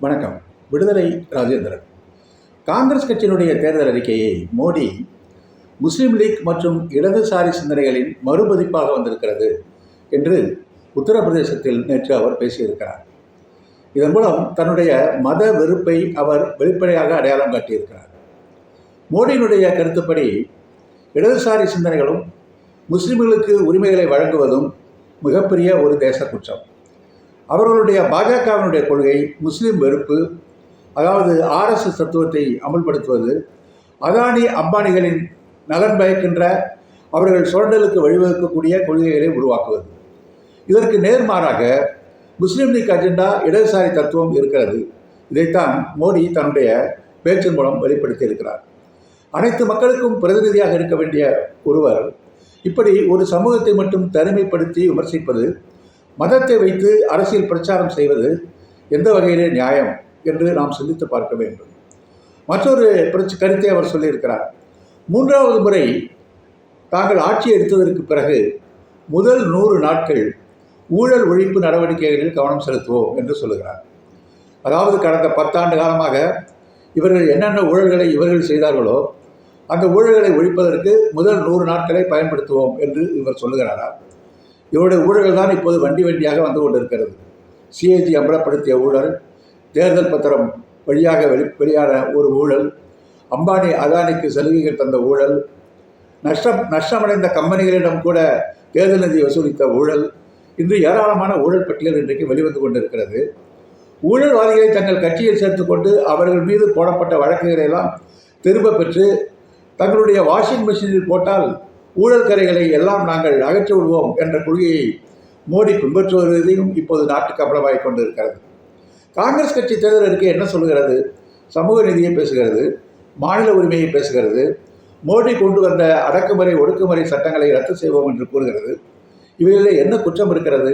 வணக்கம். விடுதலை ராஜேந்திரன். காங்கிரஸ் கட்சியினுடைய தேர்தல் அறிக்கையை மோடி முஸ்லீம் லீக் மற்றும் இடதுசாரி சிந்தனைகளின் மறுபதிப்பாக வந்திருக்கிறது என்று உத்தரப்பிரதேசத்தில் நேற்று அவர் பேசியிருக்கிறார். இதன் மூலம் தன்னுடைய மத வெறுப்பை அவர் வெளிப்படையாக அடையாளம் காட்டியிருக்கிறார். மோடியினுடைய கருத்துப்படி இடதுசாரி சிந்தனைகளும் முஸ்லிம்களுக்கு உரிமைகளை வழங்குவதும் மிகப்பெரிய ஒரு தேச குற்றம். அவர்களுடைய பாஜகவினுடைய கொள்கை முஸ்லீம் வெறுப்பு அதாவது ஆர்எஸ்எஸ் தத்துவத்தை அமல்படுத்துவது அதானி அம்பானிகளின் நலன் பயக்கின்ற அவர்கள் சுரண்டலுக்கு வழிவகுக்கக்கூடிய கொள்கைகளை உருவாக்குவது. இதற்கு நேர்மாறாக முஸ்லீம் லீக் அஜெண்டா இடதுசாரி தத்துவம் இருக்கிறது. இதைத்தான் மோடி தன்னுடைய பேச்சின் மூலம் வெளிப்படுத்தி இருக்கிறார் அனைத்து மக்களுக்கும் பிரதிநிதியாக இருக்க வேண்டிய ஒருவர் இப்படி ஒரு சமூகத்தை மட்டும் தனிமைப்படுத்தி விமர்சிப்பது மதத்தை வைத்து அரசியல் பிரச்சாரம் செய்வது எந்த வகையிலே நியாயம் என்று நாம் சிந்தித்து பார்க்க வேண்டும். மற்றொரு பிரச்ச கருத்தை அவர் சொல்லியிருக்கிறார். மூன்றாவது முறை தாங்கள் ஆட்சி எடுத்ததற்கு பிறகு முதல் நூறு நாட்கள் ஊழல் ஒழிப்பு நடவடிக்கைகளில் கவனம் செலுத்துவோம் என்று சொல்லுகிறார். அதாவது கடந்த பத்தாண்டு காலமாக இவர்கள் என்னென்ன ஊழல்களை இவர்கள் செய்தார்களோ அந்த ஊழல்களை ஒழிப்பதற்கு முதல் நூறு நாட்களை பயன்படுத்துவோம் என்று இவர் சொல்லுகிறாரா? இவருடைய ஊழல்கள் தான் இப்போது வண்டி வண்டியாக வந்து கொண்டிருக்கிறது. சிஏஜி அம்பலப்படுத்திய ஊழல் தேர்தல் பத்திரம் வழியாக வெளி வெளியான ஒரு ஊழல் அம்பானி அதானிக்கு சலுகைகள் தந்த ஊழல் நஷ்டம் நஷ்டமடைந்த கம்பெனிகளிடம் கூட தேர்தல் நிதி வசூலித்த ஊழல் இன்று ஏராளமான ஊழல் பட்டியல் இன்றைக்கு வெளிவந்து கொண்டிருக்கிறது. ஊழல்வாதிகளை தங்கள் கட்சியில் சேர்த்துக்கொண்டு அவர்கள் மீது போடப்பட்ட வழக்குகளை எல்லாம் திரும்ப பெற்று தங்களுடைய வாஷிங் மிஷினில் போட்டால் ஊழல் கரைகளை எல்லாம் நாங்கள் அகற்றி விடுவோம் என்ற கொள்கையை மோடி பின்பற்றுவதையும் இப்போது நாட்டுக்கு அம்பலமாகிக் கொண்டிருக்கிறது. காங்கிரஸ் கட்சி தேர்தல் அறிக்கை என்ன சொல்கிறது சமூக நீதியை பேசுகிறது மாநில உரிமையை பேசுகிறது மோடி கொண்டு வந்த அடக்குமுறை ஒடுக்குமுறை சட்டங்களை ரத்து செய்வோம் என்று கூறுகிறது. இவைகளில் என்ன குற்றம் இருக்கிறது?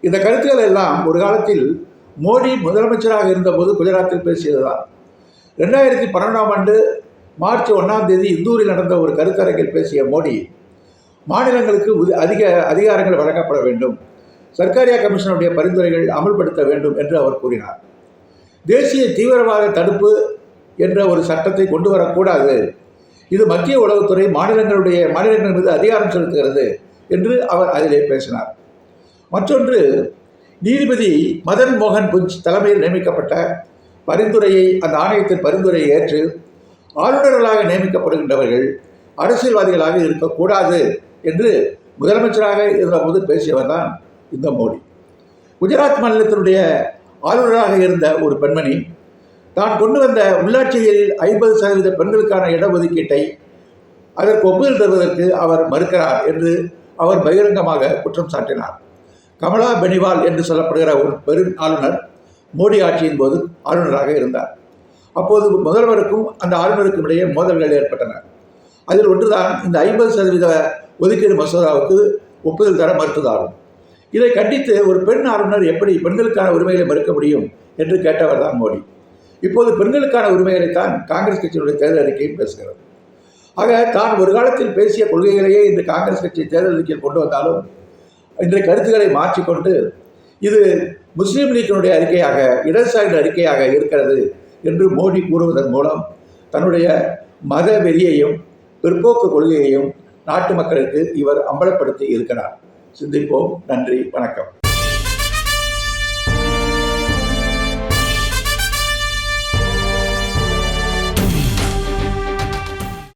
இந்த கருத்துக்கள் எல்லாம் ஒரு காலத்தில் மோடி முதலமைச்சராக இருந்தபோது குஜராத்தில் பேசியதுதான். ரெண்டாயிரத்தி பன்னெண்டாம் ஆண்டு மார்ச் ஒன்றாம் தேதி இந்தூரில் நடந்த ஒரு கருத்தரங்கில் பேசிய மோடி மாநிலங்களுக்கு அதிக அதிகாரங்கள் வழங்கப்பட வேண்டும். சர்க்காரியா கமிஷனுடைய பரிந்துரைகள் அமல்படுத்த வேண்டும் என்று அவர் கூறினார். தேசிய தீவிரவாத தடுப்பு என்ற ஒரு சட்டத்தை கொண்டு வரக்கூடாது. இது மத்திய உளவுத்துறை மாநிலங்களுடைய மாநிலங்கள் மீது அதிகாரம் செலுத்துகிறது என்று அவர் அதிலே பேசினார். மற்றொன்று நீதிபதி மதன் மோகன் புஞ்ச் தலைமையில் நியமிக்கப்பட்ட பரிந்துரையை அந்த ஆணையத்தின் பரிந்துரையை ஏற்று ஆளுநர்களாக நியமிக்கப்படுகின்றவர்கள் அரசியல்வாதிகளாக இருக்கக்கூடாது என்று முதலமைச்சராக இருந்தபோது பேசியவர் தான் இந்த மோடி. குஜராத் மாநிலத்தினுடைய ஆளுநராக இருந்த ஒரு பெண்மணி தான் கொண்டு வந்த உள்ளாட்சிகளில் ஐம்பது சதவீத பெண்களுக்கான இடஒதுக்கீட்டை அதற்கு ஒப்புதல் தருவதற்கு அவர் மறுக்கிறார் என்று அவர் பகிரங்கமாக குற்றம் சாட்டினார். கமலா பெனிவால் என்று சொல்லப்படுகிற ஒரு பெரும் ஆளுநர் மோடி ஆட்சியின் போது ஆளுநராக இருந்தார். அப்போது முதல்வருக்கும் அந்த ஆளுநருக்கும் இடையே மோதல்கள் ஏற்பட்டன. அதில் ஒன்றுதான் இந்த ஐம்பது சதவீத ஒதுக்கீடு மசோதாவுக்கு ஒப்புதல் தர மறுத்ததாகும். இதை கண்டித்து ஒரு பெண் ஆளுநர் எப்படி பெண்களுக்கான உரிமைகளை மறுக்க முடியும் என்று கேட்டவர் தான் மோடி. இப்போது பெண்களுக்கான உரிமைகளைத்தான் காங்கிரஸ் கட்சியினுடைய தேர்தல் அறிக்கையும் பேசுகிறது. ஆக தான் ஒரு காலத்தில் பேசிய கொள்கைகளையே இன்று காங்கிரஸ் கட்சி தேர்தல் அறிக்கையில் கொண்டு வந்தாலும் இன்றைய கருத்துக்களை மாற்றிக்கொண்டு இது முஸ்லீம் லீக்கினுடைய அறிக்கையாக இடதுசாரி அறிக்கையாக இருக்கிறது என்று மோடி கூறுவதன் மூலம் தன்னுடைய மத வெறியையும் பிற்போக்கு கொள்கையையும் நாட்டு மக்களுக்கு இவர் அம்பலப்படுத்தி இருக்கிறார். சிந்திப்போம். நன்றி. வணக்கம்.